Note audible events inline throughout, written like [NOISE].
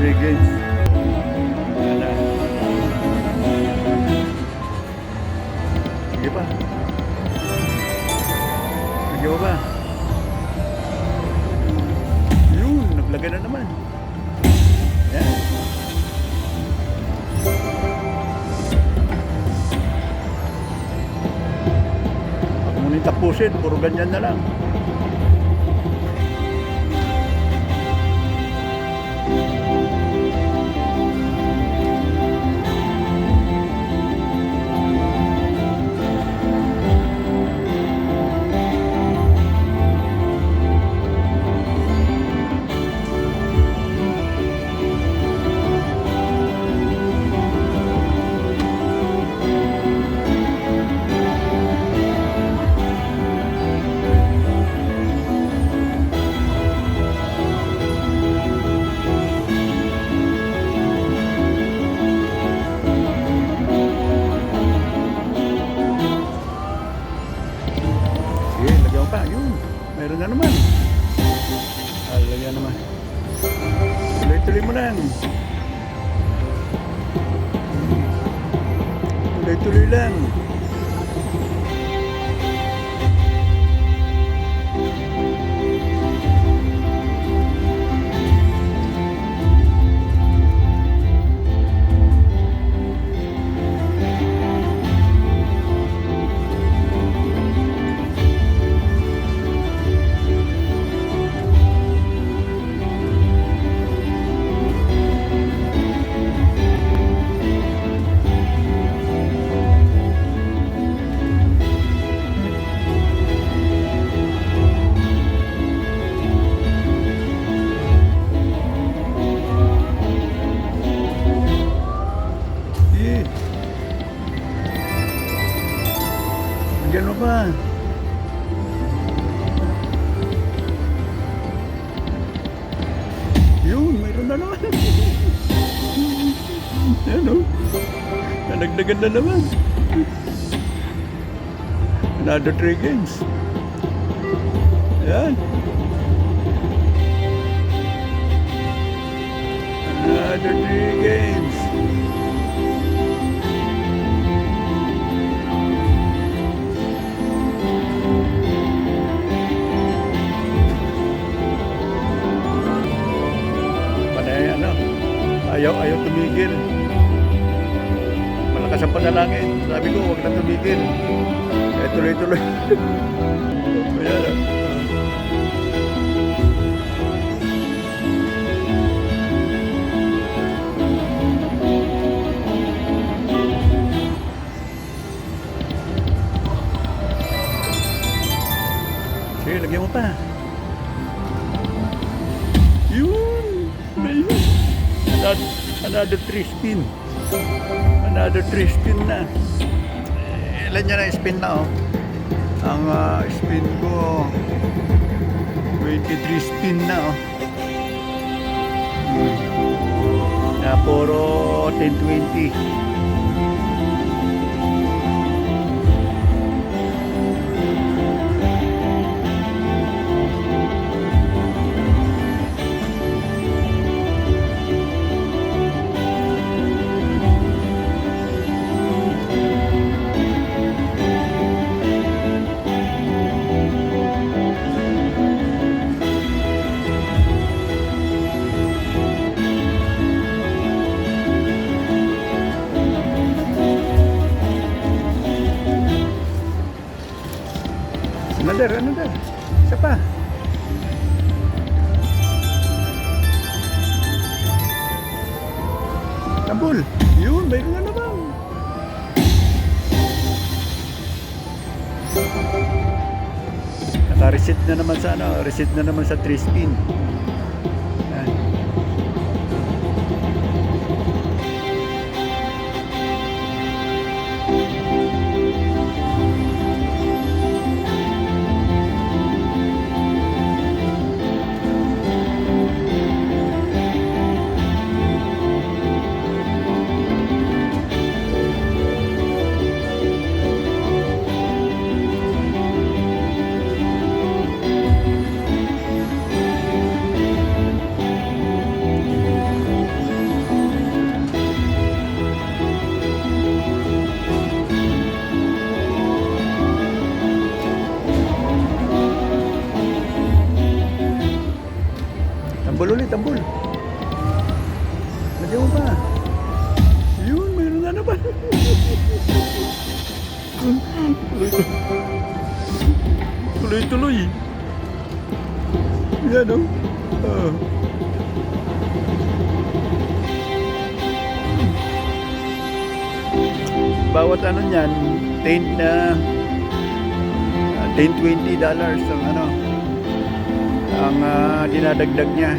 three games. Yan na. Sige pa. Sige pa ba? Yun, naglagay na naman. Yan. Nang tapusin, puro ganyan na lang. Tuloy-tuloy mo lang. Tuloy-tuloy lang. Na naman. [LAUGHS] Yan o. Nanagdagan na naman. Another three games. Yan. Another three games. Sabi ko, huwag na tumigil. Kaya tuloy-tuloy. [LAUGHS] Ayan, ah. Sige, lagyan mo pa. Yun! May another, another three spin. Another three spin na. Ilan niya na spin na oh. Ang ah, spin ko 23 spin na oh. Hmm. Na puro 10-20. Another, another. Isa pa. Tambol. Yun, mayroon na naman. Naka-reset na naman sa ano, reset na naman sa 3 spin. Tuloy-tuloy. Yan o. Ah. Bawat ano niyan, 10 na 10 20 dollars ang ano ang ah, dinadagdag niya.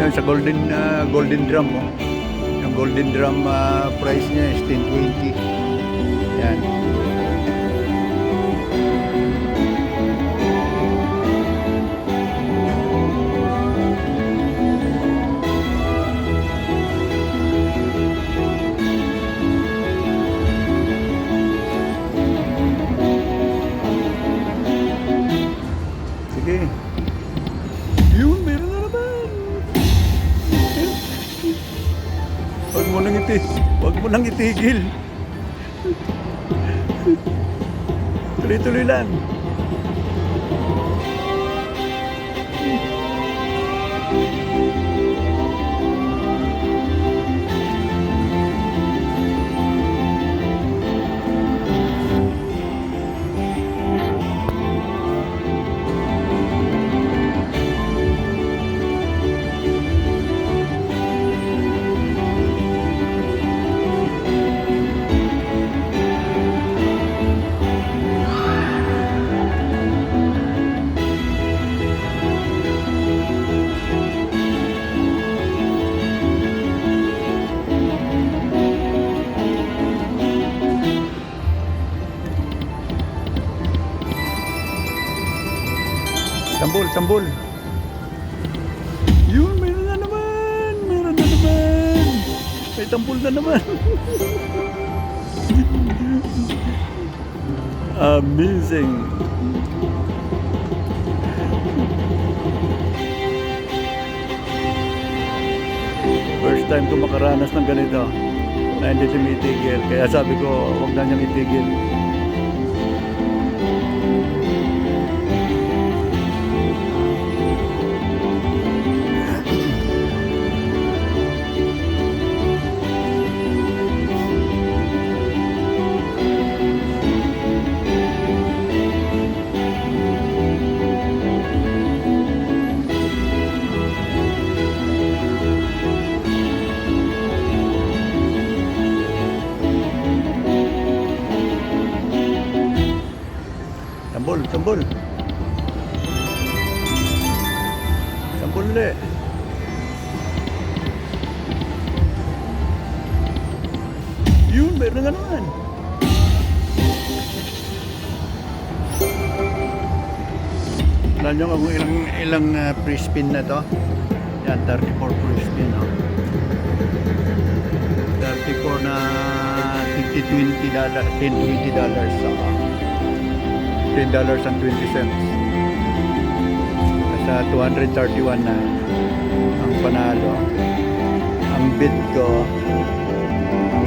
Yan sa golden ah, golden drum oh. Yung golden drum ah, price niya is 10.20. Yan. Nang itigil. Tuloy-tuloy lang. Tambol, tambol. Yun, meron na naman. Meron na naman. May tambol na naman. [LAUGHS] Amazing. First time ko makaranas ng ganito na hindi tumitigil. Kaya sabi ko, huwag na niyang itigil. Meron na naman. Alam nyo kung ilang, ilang uh, free spin na to? Yan, 34 free spin. Oh. 34 na 50, 20 dollars, 10, 20 dollars. Uh, 10 dollars and 20 cents. Nasa 231 na ang panalo. Ang bid ko,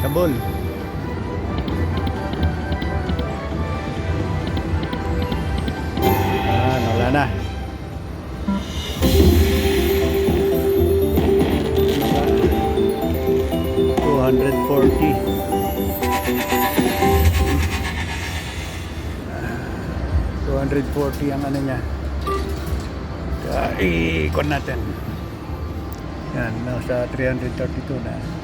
1 dollar. Tambol. Tambol. Ah, wala na. Two hundred forty. Ang ano niya. Kaya, ikon natin. Yan, nasa 332 na.